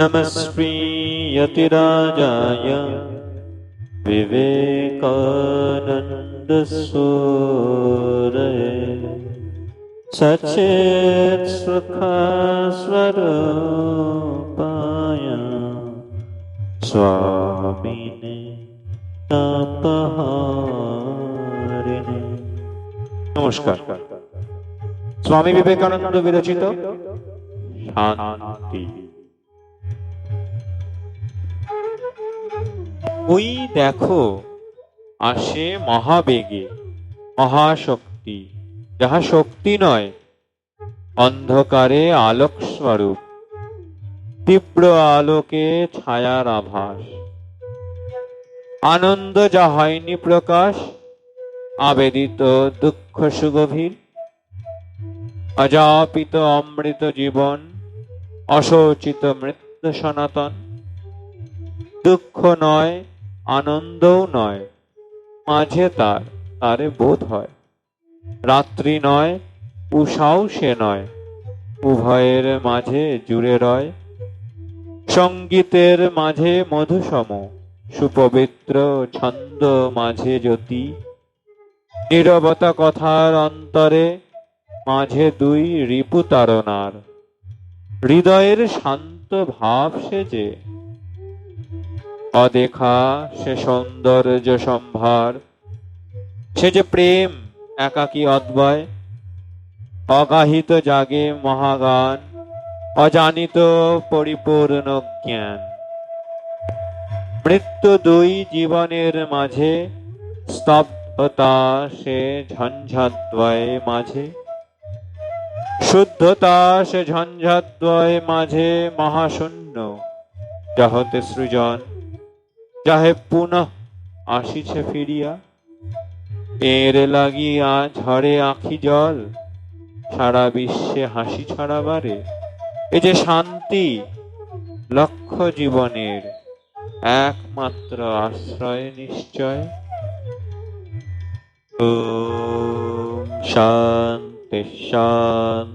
नमः श्रीयतिराजाय विवेकानन्दसूरये सचेत् सुखस्वरूपाय स्वामिने তাপহারিণী নমস্কার স্বামী বিবেকানন্দ বিরচিত শান্তি। ওই দেখো, আসে মহাবেগে, মহাশক্তি, যাহা শক্তি নয়, অন্ধকারে আলোক স্বরূপ তীব্র আলোকে ছায়ার আভাস। আনন্দ যা হয়নি প্রকাশ, আবেদিত দুঃখ সুগভীর অজাপিত অমৃত জীবন অশোচিত মৃত্যু সনাতন। দুঃখ নয়, আনন্দও নয়, মাঝে তার, তারে বোধ হয়। রাত্রি নয়, উষাও সে নয়, উভয়ের মাঝে জুড়ে রয়। সঙ্গীতের মাঝে মধুসম, সুপবিত্র ছন্দ মাঝে জ্যোতি। নীরবতা কথার অন্তরে মাঝে দুই রিপু তারনার। হৃদয়ের শান্ত ভাব সেজে, অদেখা সে সৌন্দর্য সম্ভার। সে যে প্রেম, একাকী অদ্বয়, অগাহিত জাগে মহাগান, অজানিত পরিপূর্ণ জ্ঞান। মৃত্যু দুই জীবনের মাঝে, স্তব্ধতা সে ঝঞ্ঝাদ্বয় মাঝে। শুদ্ধতা সে ঝঞ্ঝাদ্বয় মাঝে মহাশূন্য। যাহতে সৃজন, যাহে পুনঃ আসিছে ফিরিয়া, এর লাগিয়া ঝরে আখি জল, সারা বিশ্বে হাসি ছড়াবারে। এ যে শান্তি লক্ষ্য জীবনের, একমাত্র আশ্রয় নিশ্চয়। ওম শান্তি শান্তি।